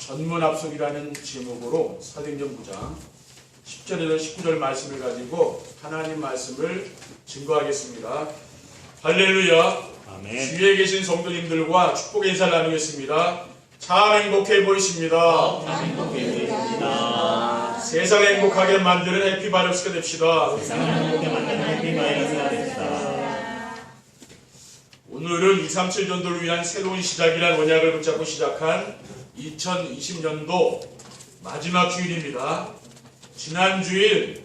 전문 합숙이라는 제목으로 사도행전 9장 10절에서 19절 말씀을 가지고 하나님 말씀을 증거하겠습니다. 할렐루야. 아멘. 주위에 계신 성도님들과 축복의 인사를 나누겠습니다. 참 행복해 보이십니다. 행복해집니다. 세상 행복하게 만드는 해피바이러스가 됩시다. 세상을 행복하게 만드는 오늘은 237 전도를 위한 새로운 시작이란 언약을 붙잡고 시작한 2020년도 마지막 주일입니다. 지난 주일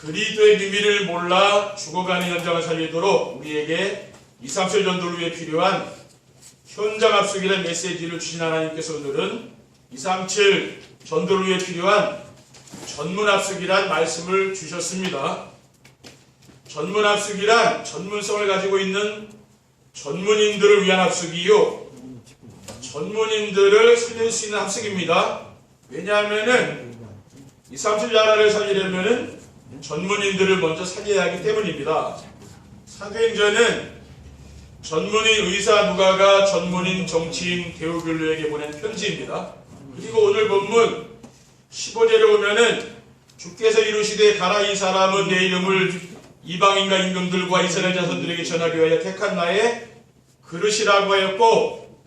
그리스도의 비밀을 몰라 죽어가는 현장을 살리도록 우리에게 237 전도를 위해 필요한 현장 합숙이라는 메시지를 주신 하나님께서 오늘은 237 전도를 위해 필요한 전문 합숙이란 말씀을 주셨습니다. 전문 합숙이란 전문성을 가지고 있는 전문인들을 위한 합숙이요. 전문인들을 살릴 수 있는 합숙입니다. 왜냐하면은 이 삼칠 나라를 살리려면은 전문인들을 먼저 살려야 하기 때문입니다. 사도행전은 전문인 의사 누가가 전문인 정치인 대우별로에게 보낸 편지입니다. 그리고 오늘 본문 15절에 보면은 주께서 이루시되 가라 이 사람은 내 이름을 이방인과 임금들과 이스라엘 자손들에게 전하기 위하여 택한 나의 그릇이라고 하였고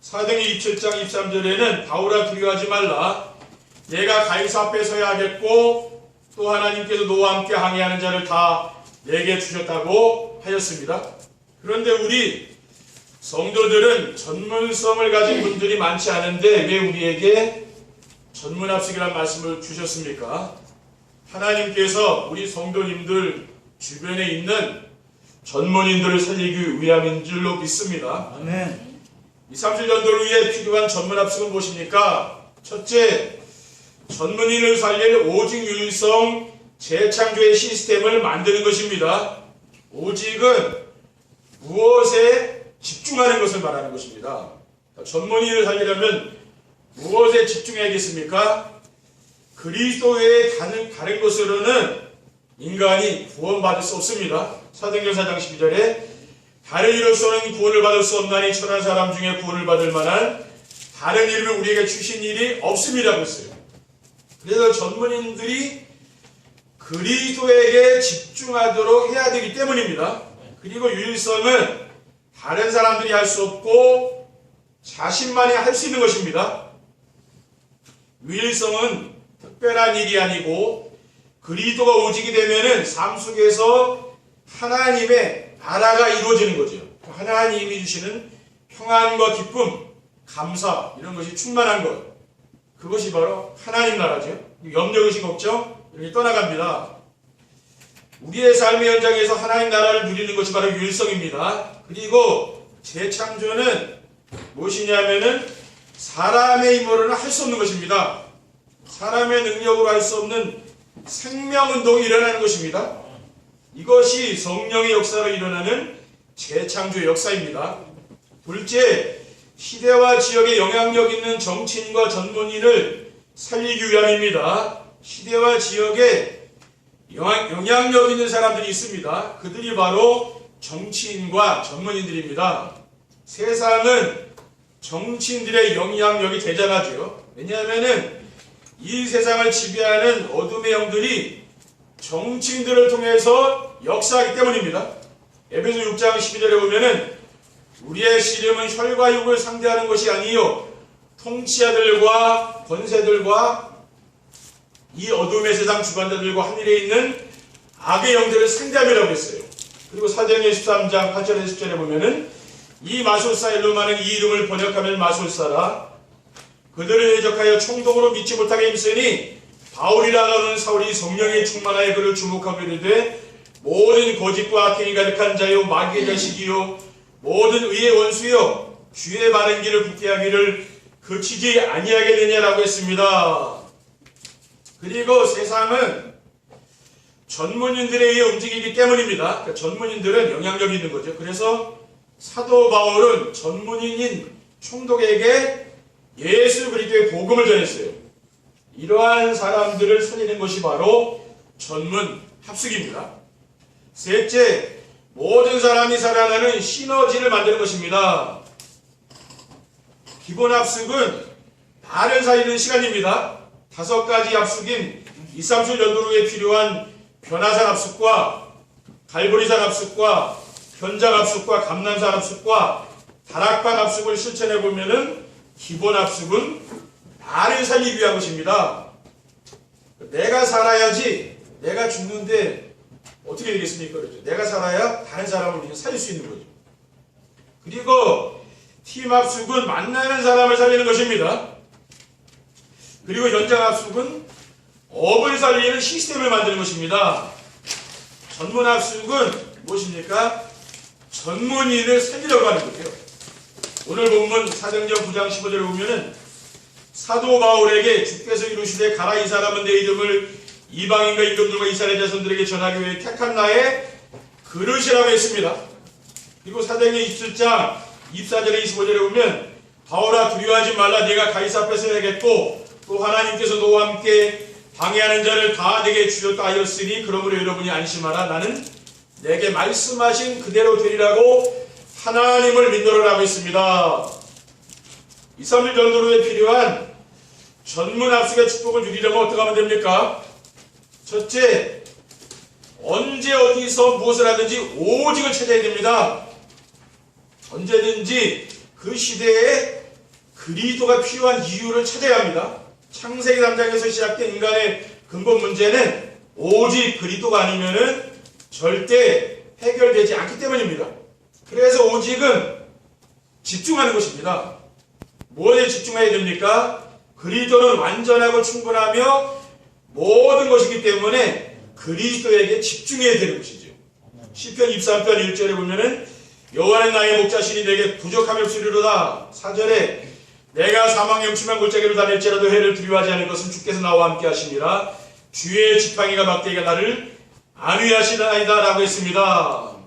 사도행 27장 23절에는 바울아 두려워하지 말라 내가 가이사 앞에 서야 하겠고 또 하나님께서 너와 함께 항해하는 자를 다 내게 주셨다고 하였습니다. 그런데 우리 성도들은 전문성을 가진 분들이 많지 않은데 왜 우리에게 전문합숙이라는 말씀을 주셨습니까? 하나님께서 우리 성도님들 주변에 있는 전문인들을 살리기 위함인 줄로 믿습니다. 아멘. 이 삼실 전도를 위해 필요한 전문 합숙은 무엇입니까? 첫째, 전문인을 살릴 오직 유일성 재창조의 시스템을 만드는 것입니다. 오직은 무엇에 집중하는 것을 말하는 것입니다. 그러니까 전문인을 살리려면 무엇에 집중해야겠습니까? 그리스도 외에 다른, 다른 것으로는 인간이 구원받을 수 없습니다. 사도행전 4장 12절에 다른 이로서는 구원을 받을 수 없나니 천한 사람 중에 구원을 받을 만한 다른 이름을 우리에게 주신 일이 없음이라고 했어요. 그래서 전문인들이 그리스도에게 집중하도록 해야 되기 때문입니다. 그리고 유일성은 다른 사람들이 할 수 없고 자신만이 할 수 있는 것입니다. 유일성은 특별한 일이 아니고 그리스도가 오직이 되면은 삶 속에서 하나님의 나라가 이루어지는 거죠. 하나님이 주시는 평안과 기쁨, 감사 이런 것이 충만한 것. 그것이 바로 하나님 나라죠. 염려 의식 걱정 이렇게 떠나갑니다. 우리의 삶의 현장에서 하나님 나라를 누리는 것이 바로 유일성입니다. 그리고 재창조는 무엇이냐면은 사람의 힘으로는 할 수 없는 것입니다. 사람의 능력으로 할 수 없는 생명운동이 일어나는 것입니다. 이것이 성령의 역사로 일어나는 재창조의 역사입니다. 둘째, 시대와 지역에 영향력 있는 정치인과 전문인을 살리기 위함입니다. 시대와 지역에 영향, 영향력 있는 사람들이 있습니다. 그들이 바로 정치인과 전문인들입니다. 세상은 정치인들의 영향력이 대단하죠. 왜냐하면은 이 세상을 지배하는 어둠의 영들이 정치인들을 통해서 역사하기 때문입니다. 에베소 6장 12절에 보면은 우리의 씨름은 혈과 육을 상대하는 것이 아니요 통치자들과 권세들과 이 어둠의 세상 주관자들과 하늘에 있는 악의 영들을 상대함이라고 했어요. 그리고 사도행전 13장 8절에서 10절에 보면은 이 마술사 일로마는 이 이름을 번역하면 마술사라 그들을 해적하여 총동으로 믿지 못하게 힘쓰니 바울이라고 하는 사울이 성령에 충만하여 그를 주목하게 되되 모든 거짓과 악행이 가득한 자요 마귀의 자식이요 모든 의의 원수요 주의 바른 길을 붙게 하기를 그치지 아니하게 되냐라고 했습니다. 그리고 세상은 전문인들에 의해 움직이기 때문입니다. 그러니까 전문인들은 영향력이 있는 거죠. 그래서 사도 바울은 전문인인 총독에게 예수 그리스도의 복음을 전했어요. 이러한 사람들을 살리는 것이 바로 전문 합숙입니다. 셋째, 모든 사람이 살아가는 시너지를 만드는 것입니다. 기본 합숙은 나를 살리는 시간입니다. 다섯 가지 합숙인 2, 3주 연도로에 필요한 변화산 합숙과 갈보리산 합숙과 현장 합숙과 감남산 합숙과 다락방 합숙을 실천해 보면은 기본 합숙은 나를 살리기 위한 것입니다. 내가 살아야지 내가 죽는데 어떻게 되겠습니까? 그렇죠. 내가 살아야 다른 사람을 우리는 살릴 수 있는 거죠. 그리고 팀 합숙은 만나는 사람을 살리는 것입니다. 그리고 연장 합숙은 업을 살리는 시스템을 만드는 것입니다. 전문 합숙은 무엇입니까? 전문인을 살리려고 하는 거예요. 오늘 본문 사정전 9장 15절에 보면은 사도 바울에게 주께서 이루시되 가라 이 사람은 내 이름을 이방인과 임금들과 이스라엘 자손들에게 전하기 위해 택한 나의 그릇이라고 했습니다. 그리고 사도행전 27장 24절에 25절에 보면 바울아 두려워하지 말라 네가 가이사 앞에서 해겠고 또 하나님께서 너와 함께 방해하는 자를 다 내게 주셨다 하였으니 그러므로 여러분이 안심하라 나는 내게 말씀하신 그대로 되리라고 하나님을 믿노라라고 했습니다. 2, 3일 정도로에 필요한 전문 합숙의 축복을 누리려면 어떻게 하면 됩니까? 첫째, 언제 어디서 무엇을 하든지 오직을 찾아야 됩니다. 언제든지 그 시대에 그리스도가 필요한 이유를 찾아야 합니다. 창세기 3장에서 시작된 인간의 근본 문제는 오직 그리스도가 아니면은 절대 해결되지 않기 때문입니다. 그래서 오직은 집중하는 것입니다. 무엇에 집중해야 됩니까? 그리스도는 완전하고 충분하며 모든 것이기 때문에 그리스도에게 집중해야 되는 것이죠. 시편 23편 1절에 보면은 여호와는 나의 목자신이 내게 부족함이 없으리로다. 4절에 내가 사망의 음침한 골짜기로 다닐지라도 해를 두려워하지 않을 것은 주께서 나와 함께 하시니라. 주의 지팡이가 막대기가 나를 안위하시나이다 라고 했습니다.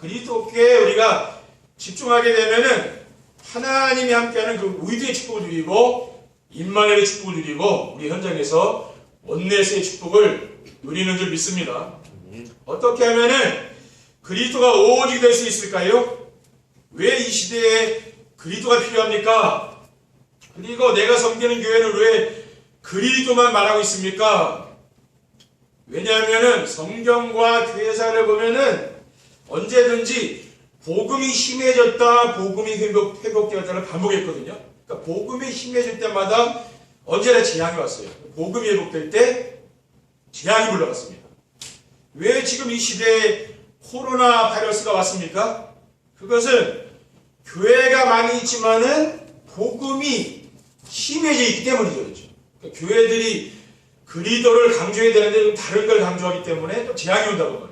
그리스도께 우리가 집중하게 되면은 하나님이 함께하는 그 의도의 축복을 누리고 임마누엘의 축복을 누리고 우리 현장에서 원내스의 축복을 누리는 줄 믿습니다. 어떻게 하면은 그리스도가 오직 될 수 있을까요? 왜 이 시대에 그리스도가 필요합니까? 그리고 내가 섬기는 교회는 왜 그리스도만 말하고 있습니까? 왜냐하면은 성경과 교회사를 보면은 언제든지 복음이 심해졌다, 복음이 회복, 회복되었다를 반복했거든요. 그러니까 복음이 심해질 때마다 언제나 재앙이 왔어요. 복음이 회복될 때 재앙이 불러갔습니다. 왜 지금 이 시대에 코로나 바이러스가 왔습니까? 그것은 교회가 많이 있지만은 복음이 심해져 있기 때문이죠. 그렇죠? 그러니까 교회들이 그리도를 강조해야 되는데 좀 다른 걸 강조하기 때문에 또 재앙이 온다고 말이에요.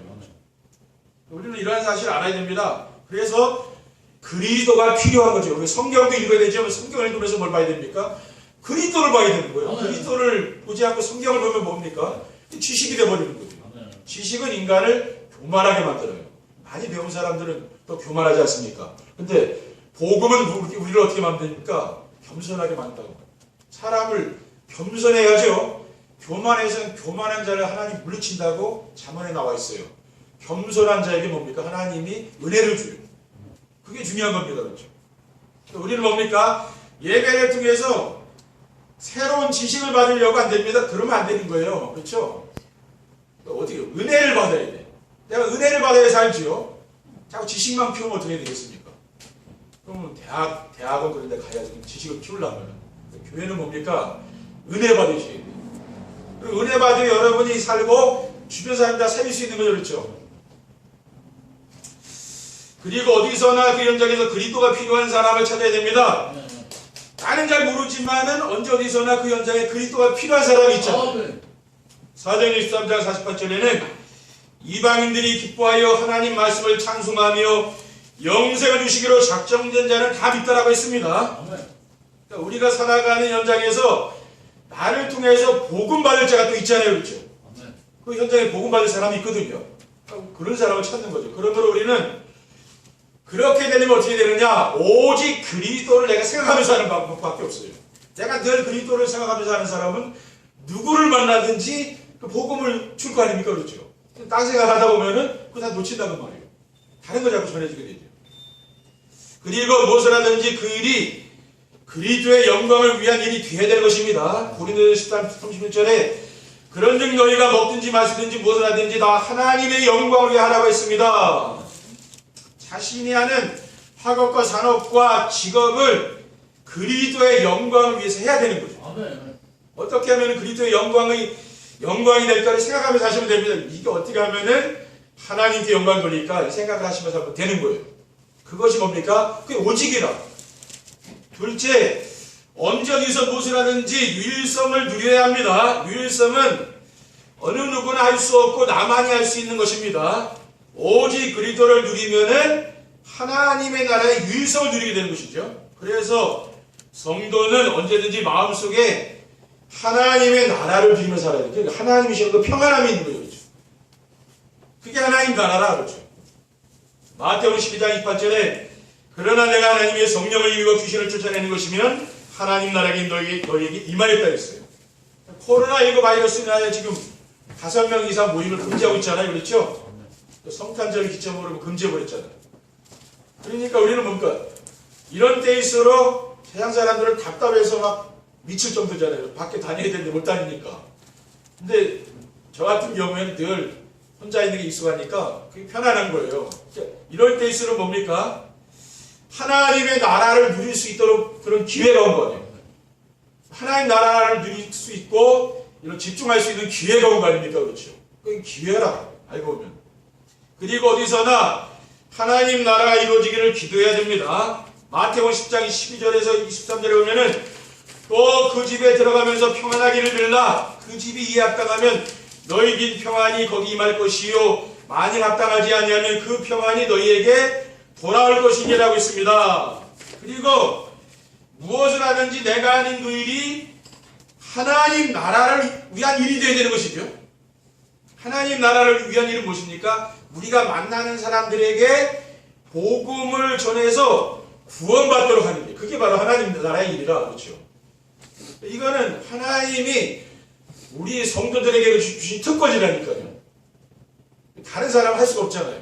우리는 이러한 사실을 알아야 됩니다. 그래서 그리스도가 필요한 거죠. 우리 성경도 읽어야 되지만 성경을 읽으면서 뭘 봐야 됩니까? 그리스도를 봐야 되는 거예요. 아멘. 그리스도를 보지 않고 성경을 보면 뭡니까? 지식이 돼버리는 거죠. 지식은 인간을 교만하게 만들어요. 많이 배운 사람들은 또 교만하지 않습니까? 근데 복음은 우리- 우리를 어떻게 만듭니까? 겸손하게 만든다고. 사람을 겸손해야죠. 교만해서는 교만한 자를 하나님 물리친다고 자문에 나와 있어요. 겸손한 자에게 뭡니까? 하나님이 은혜를 줘요. 그게 중요한 겁니다. 그렇죠? 우리는 뭡니까? 예배를 통해서 새로운 지식을 받으려고 안 됩니다. 그러면 안 되는 거예요. 그렇죠? 어떻게 은혜를 받아야 돼. 내가 은혜를 받아야 살지요. 자꾸 지식만 키우면 어떻게 되겠습니까? 그러면 대학 대학원 그런 데 가야지 지식을 키우려면 교회는 뭡니까? 은혜 받으셔야 돼요. 그리고 은혜 받으면 여러분이 살고 주변 사람 다 살릴 수 있는 거죠, 그렇죠? 그리고 어디서나 그 현장에서 그리스도가 필요한 사람을 찾아야 됩니다. 나는 잘 모르지만은 언제 어디서나 그 현장에 그리스도가 필요한 사람이 있잖아요. 사도행 23장 48절에는 이방인들이 기뻐하여 하나님 말씀을 찬송하며 영생을 주시기로 작정된 자는 다 믿다라고 했습니다. 그러니까 우리가 살아가는 현장에서 나를 통해서 복음 받을 자가 또 있잖아요. 그렇죠? 그 현장에 복음 받을 사람이 있거든요. 그런 사람을 찾는 거죠. 그러므로 우리는 그렇게 되면 어떻게 되느냐? 오직 그리스도를 내가 생각하면서 하는 방법밖에 없어요. 내가 늘 그리스도를 생각하면서 하는 사람은 누구를 만나든지 그 복음을 줄 거 아닙니까? 그렇죠? 딴 생각하다 보면은 그거 다 놓친다는 말이에요. 다른 거 자꾸 전해주게 되죠. 그리고 무엇을 하든지 그 일이 그리스도의 영광을 위한 일이 돼야 되는 것입니다. 고린도서 13, 31절에 그런즉 너희가 먹든지 마시든지 무엇을 하든지 다 하나님의 영광을 위해 하라고 했습니다. 자신이 하는 학업과 산업과 직업을 그리스도의 영광을 위해서 해야 되는 거죠. 아멘. 어떻게 하면 그리스도의 영광의 영광이 될까를 생각하면서 하시면 됩니다. 이게 어떻게 하면은 하나님께 영광 돌릴까 생각을 하시면서 하면 되는 거예요. 그것이 뭡니까? 그게 오직이라. 둘째, 언제 어디서 무엇을 하든지 유일성을 누려야 합니다. 유일성은 어느 누구나 할 수 없고 나만이 할 수 있는 것입니다. 오직 그리스도를 누리면은 하나님의 나라의 유일성을 누리게 되는 것이죠. 그래서 성도는 언제든지 마음속에 하나님의 나라를 누리며 살아야 돼요. 그러니까 하나님이신 그 평안함이 있는 거죠. 그렇죠? 그게 하나님 나라라 그렇죠. 마태복음 12장 28절에 그러나 내가 하나님의 성령을 이루어 귀신을 쫓아내는 것이면 하나님 나라가 너에게 임하였다 했어요. 코로나19 바이러스 인하여 지금 다섯 명 이상 모임을 금지하고 있잖아요. 그렇죠? 또 성탄절 기점으로 뭐 금지해버렸잖아요. 그러니까 우리는 뭡니까? 이런 때일수록 세상 사람들은 답답해서 막 미칠 정도잖아요. 밖에 다녀야 되는데 못 다니니까. 근데 저 같은 경우에는 늘 혼자 있는 게 익숙하니까 그게 편안한 거예요. 이럴 때일수록 뭡니까? 하나님의 나라를 누릴 수 있도록 그런 기회가 온 거예요. 하나님 나라를 누릴 수 있고 이런 집중할 수 있는 기회가 온 거 아닙니까? 그렇죠? 그게 기회라 알고 보면. 그리고 어디서나 하나님 나라가 이루어지기를 기도해야 됩니다. 마태복음 10장 12절에서 23절에 보면은 또 그 집에 들어가면서 평안하기를 빌라 그 집이 이 합당하면 너희긴 평안이 거기 임할 것이요 만일 합당하지 아니하면 그 평안이 너희에게 돌아올 것이니라고 있습니다. 그리고 무엇을 하든지 내가 하는 그 일이 하나님 나라를 위한 일이 되어야 되는 것이죠. 하나님 나라를 위한 일은 무엇입니까? 우리가 만나는 사람들에게 복음을 전해서 구원받도록 하는 일. 그게 바로 하나님 나라의 일이라 그렇죠. 이거는 하나님이 우리 성도들에게 주신 특권이라니까요. 다른 사람 할 수가 없잖아요.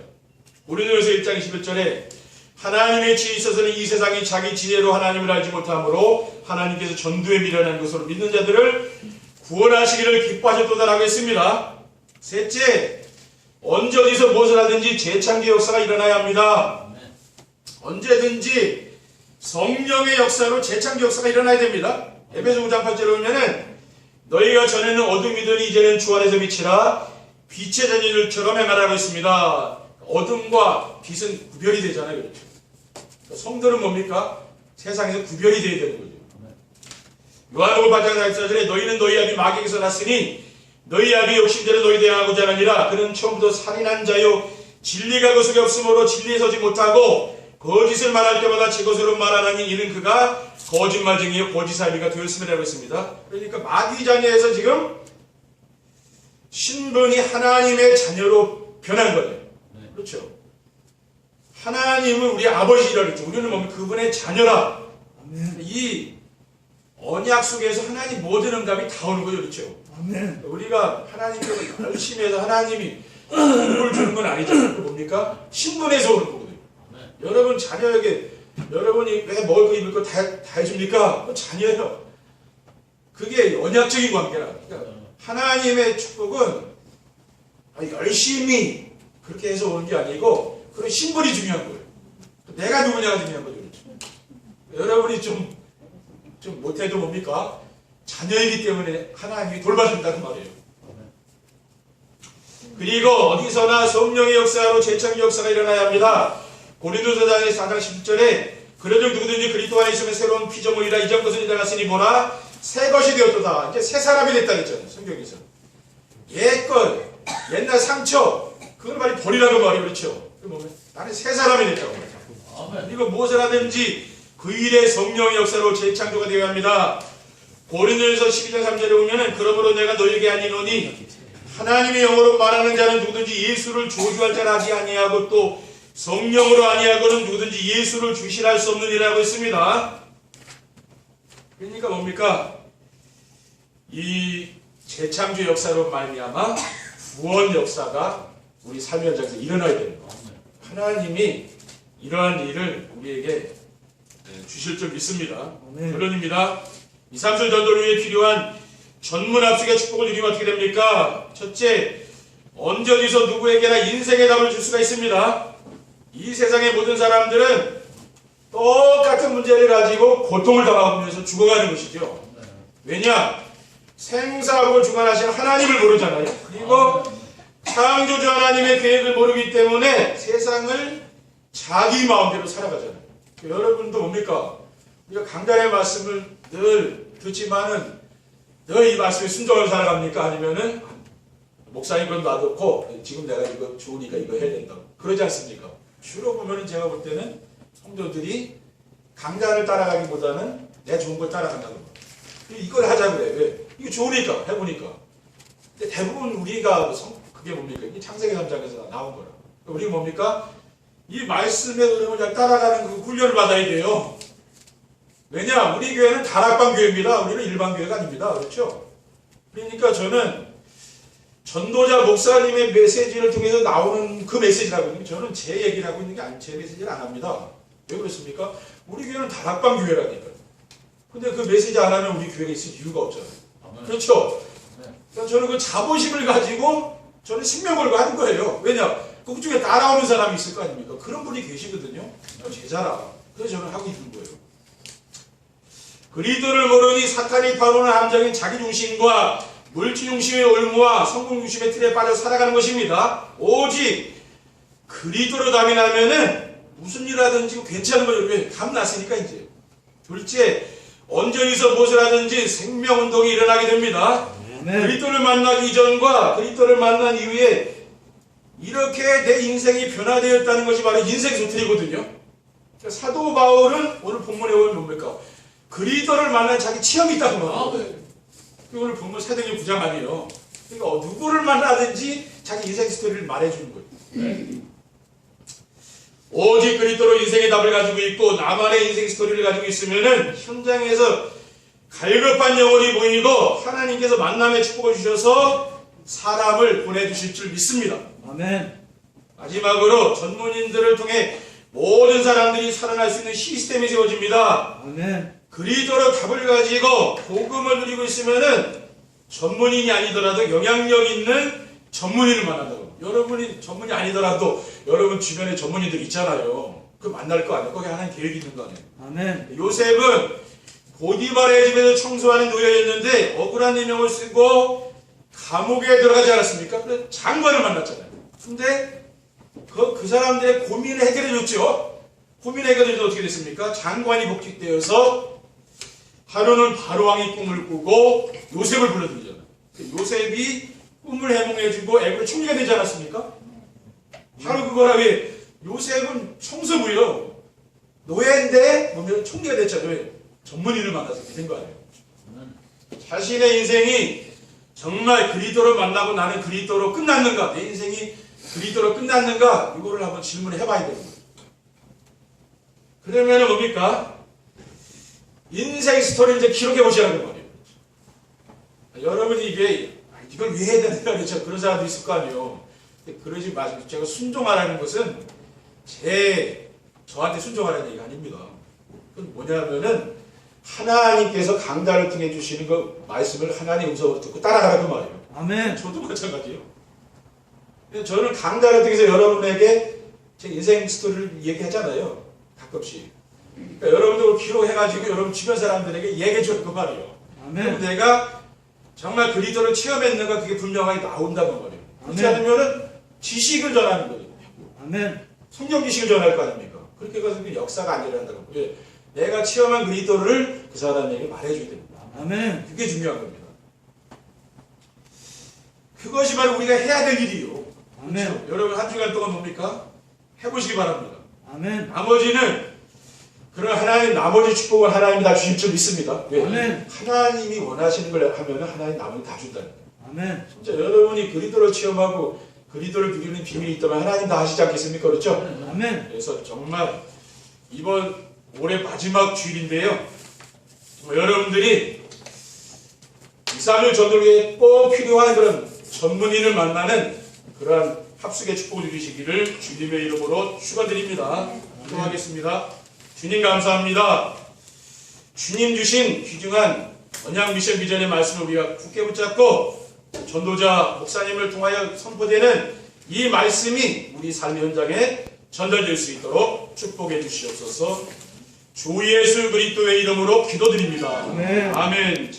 우리들에서 1장 21절에 하나님의 지혜 있어서는 이 세상이 자기 지혜로 하나님을 알지 못하므로 하나님께서 전두에 미련한 것으로 믿는 자들을 구원하시기를 기뻐하셨도다라고 했습니다. 셋째, 언제 어디서 무엇을 하든지 재창조 역사가 일어나야 합니다. 언제든지 성령의 역사로 재창조 역사가 일어나야 됩니다. 에베소 9장 8절에 보면은 너희가 전에는 어둠이더니 이제는 주 안에서 빛이라 빛의 자녀들처럼 행하라고 했습니다. 어둠과 빛은 구별이 되잖아요. 그렇죠? 성도는 뭡니까? 세상에서 구별이 되어야 되는 거죠. 요한복음 8장 14절에 너희는 너희 아비 마귀에서 났으니 너희 아비 욕심대로 너희 대항하고자 하니라 그는 처음부터 살인한 자요 진리가 그 속에 없으므로 진리에 서지 못하고 거짓을 말할 때마다 제 것으로 말하나니 이는 그가 거짓말쟁이요 거짓사비가 되었음이라고 했습니다. 그러니까 마귀 자녀에서 지금 신분이 하나님의 자녀로 변한 거예요. 그렇죠. 하나님은 우리 아버지라 그랬죠. 우리는 뭐 그분의 자녀라. 이 언약 속에서 하나님 모든 응답이 다 오는 거죠. 그렇죠. 우리가 하나님께 열심히 해서 하나님이 복을 주는 건 아니죠. 그 뭡니까? 신분에서 오는 거거든요. 여러분 자녀에게 여러분이 왜 먹을 거 입을 거 다 다 해줍니까? 자녀예요. 그게 언약적인 관계라. 그러니까 하나님의 축복은 열심히 그렇게 해서 오는 게 아니고 그런 신분이 중요한 거예요. 내가 누구냐가 중요한 거죠. 그렇죠? 여러분이 좀, 좀 못해도 뭡니까? 자녀이기 때문에 하나님이 돌봐준다는 말이에요. 그리고 어디서나 성령의 역사로 재창의 역사가 일어나야 합니다. 고린도서장의 4장 10절에 그러즉 누구든지 그리스도 안에 있으면 새로운 피조물이라 이전 것은 지나갔으니 뭐라 새 것이 되었도다. 이제 새 사람이 됐다 했잖아요. 성경에서. 옛것, 옛날 상처, 그걸 많이 버리라는 말이 그렇죠. 그 나는 새 사람이 됐다고. 그리고 무엇을 하든지 그 일의 성령의 역사로 재창조가 되어야 합니다. 고린도에서 12장 3절에 보면은 그러므로 내가 너에게 아니노니 하나님의 영어로 말하는 자는 누구든지 예수를 조주할 자라 하지 아니하고 또 성령으로 아니하고는 누구든지 예수를 주시할 수 없는 이라고 했습니다. 그러니까 뭡니까? 이 재창조 역사로 말미암아 구원 역사가 우리 삶의 현장에서 일어나야 되는 거. 하나님이 이러한 일을 우리에게 예, 주실 줄 믿습니다. 아멘. 결론입니다. 이 삼순 전도를 위해 필요한 전문 합숙의 축복을 누리면 어떻게 됩니까? 첫째, 언제 어디서 누구에게나 인생의 답을 줄 수가 있습니다. 이 세상의 모든 사람들은 똑같은 문제를 가지고 고통을 당하면서 죽어가는 것이죠. 왜냐? 생사하고 주관하신 하나님을 모르잖아요. 그리고 창조주 하나님의 계획을 모르기 때문에 세상을 자기 마음대로 살아가잖아요. 여러분도 뭡니까? 우리가 강단의 말씀을 늘 듣지만은 늘 이 말씀에 순종하며 살아갑니까? 아니면은 목사님 건 놔두고 지금 내가 이거 좋으니까 이거 해야 된다고 그러지 않습니까? 주로 보면은 제가 볼 때는 성도들이 강단을 따라가기보다는 내 좋은 걸 따라간다고. 이걸 하자 그래 왜? 이거 좋으니까 해보니까 근데 대부분 우리가 성, 그게 뭡니까? 이 창세기 3장에서 나온 거라 우리가 뭡니까? 이 말씀의 흐름을 잘 따라가는 그 훈련을 받아야 돼요. 왜냐? 우리 교회는 다락방 교회입니다. 우리는 일반 교회가 아닙니다. 그렇죠? 그러니까 저는 전도자 목사님의 메시지를 통해서 나오는 그 메시지라고 게 저는 제 얘기를 하고 있는 게 아니, 제 메시지를 안 합니다. 왜 그렇습니까? 우리 교회는 다락방 교회라니까요. 근데 그 메시지 안 하면 우리 교회가 있을 이유가 없잖아요. 그렇죠? 그러니까 저는 그 자부심을 가지고 저는 걸고 하는 거예요. 왜냐? 그 중에 따라오는 사람이 있을 거 아닙니까? 그런 분이 계시거든요. 그 제자라. 그래서 저는 하고 있는 거예요. 그리스도를 모르니 사탄이 파놓는 함정인 자기 중심과 물질 중심의 올무와 성공 중심의 틀에 빠져 살아가는 것입니다. 오직 그리스도로 답이 나면은 무슨 일 하든지 괜찮은 거예요. 왜? 답 났으니까 이제. 둘째, 언제 어디서 무엇을 하든지 생명운동이 일어나게 됩니다. 아멘. 그리스도를 만나기 이전과 그리스도를 만난 이후에 이렇게 내 인생이 변화되었다는 것이 바로 인생 소틀이거든요. 그러니까 사도 바울은 오늘 본문에 보면 뭡니까? 그리스도를 만난 자기 체험이 있다고 말해요. 그 오늘 본문 사도행 9장 아니에요. 그러니까 어, 누구를 만나든지 자기 인생 스토리를 말해주는 거예요. 오직 그리스도로 인생의 답을 가지고 있고 나만의 인생 스토리를 가지고 있으면은 현장에서 갈급한 영혼이 보이고 하나님께서 만남의 축복을 주셔서 사람을 보내주실 줄 믿습니다. 아멘. 마지막으로 전문인들을 통해 모든 사람들이 살아날 수 있는 시스템이 세워집니다. 아멘. 그리도로 답을 가지고 복음을 누리고 있으면은 전문인이 아니더라도 영향력 있는 전문인을 만난다고. 여러분이 전문이 아니더라도 여러분 주변에 전문인들 있잖아요. 그 만날 거 아니에요. 거기 하나님 계획이 있는 거 아니에요. 아멘. 요셉은 보디발의 집에서 청소하는 노예였는데 억울한 인명을 쓰고 감옥에 들어가지 않았습니까? 그래서 장관을 만났잖아요. 근데 그, 그 사람들의 고민을 해결해 줬죠. 고민 해결해서 어떻게 됐습니까? 장관이 복직되어서 하루는 바로왕이 꿈을 꾸고 요셉을 불러들이잖아요. 그 요셉이 꿈을 해몽해주고 애굽의 총리가 되지 않았습니까? 바로 그거라 왜 요셉은 청소부요. 노예인데 보면 총리가 됐잖아요. 왜? 전문인을 만나서 그렇게 된 거 아니에요. 자신의 인생이 정말 그리스도를 만나고 나는 그리스도로 끝났는가? 내 인생이 그리스도로 끝났는가? 이거를 한번 해봐야 되는 거예요. 그러면 뭡니까? 인생 스토리를 이제 기록해 보시라는 말이에요. 여러분이 이게 아, 이걸 왜 해야 되는가 그렇죠. 그런 사람도 있을 거 아니에요. 그러지 마시고 제가 순종하라는 것은 제 저한테 순종하라는 얘기가 아닙니다. 그건 뭐냐면은 하나님께서 강단을 통해 주시는 그 말씀을 하나님 음성으로 듣고 따라가라는 말이에요. 아멘. 저도 마찬가지예요. 저는 강단을 통해서 여러분에게 제 인생 스토리를 얘기하잖아요. 가끔씩. 그러니까 여러분들 기록해가지고 여러분 주변 사람들에게 얘기해 주는 그 말이에요. 그럼 아멘. 내가 정말 그리스도를 체험했는가 그게 분명하게 나온다는 말이에요. 그렇지 아멘. 않으면은 지식을 전하는 거예요. 아멘. 성경 지식을 전할 거 아닙니까? 그렇게 해서 그 역사가 안 일어난다고. 왜? 내가 체험한 그리스도를 그 사람에게 말해줘야 됩니다. 아멘. 그게 중요한 겁니다. 그것이 바로 우리가 해야 될 일이요. 아멘. 그렇죠? 여러분 한 주간 동안 뭡니까? 해보시기 바랍니다. 아멘. 나머지는 그런 하나님 나머지 축복을 하나님이 다 주실 줄 믿습니다. 왜? 아멘. 하나님이 원하시는 걸 하면 하나님 나머지 다 준다는 거예요. 아멘. 진짜 여러분이 그리스도를 체험하고 그리스도를 누리는 비밀이 있다면 하나님 다 하시지 않겠습니까? 그렇죠? 아멘. 그래서 정말 이번 올해 마지막 주일인데요. 정말 여러분들이 2, 3일 전도에 꼭 필요한 그런 전문인을 만나는 그러한 합숙의 축복을 누리시기를 주님의 이름으로 축원드립니다. 기도하겠습니다. 주님 감사합니다. 주님 주신 귀중한 언양 미션 비전의 말씀을 우리가 굳게 붙잡고 전도자 목사님을 통하여 선포되는 이 말씀이 우리 삶의 현장에 전달될 수 있도록 축복해 주시옵소서. 주 예수 그리스도의 이름으로 기도드립니다. 아멘. 아멘.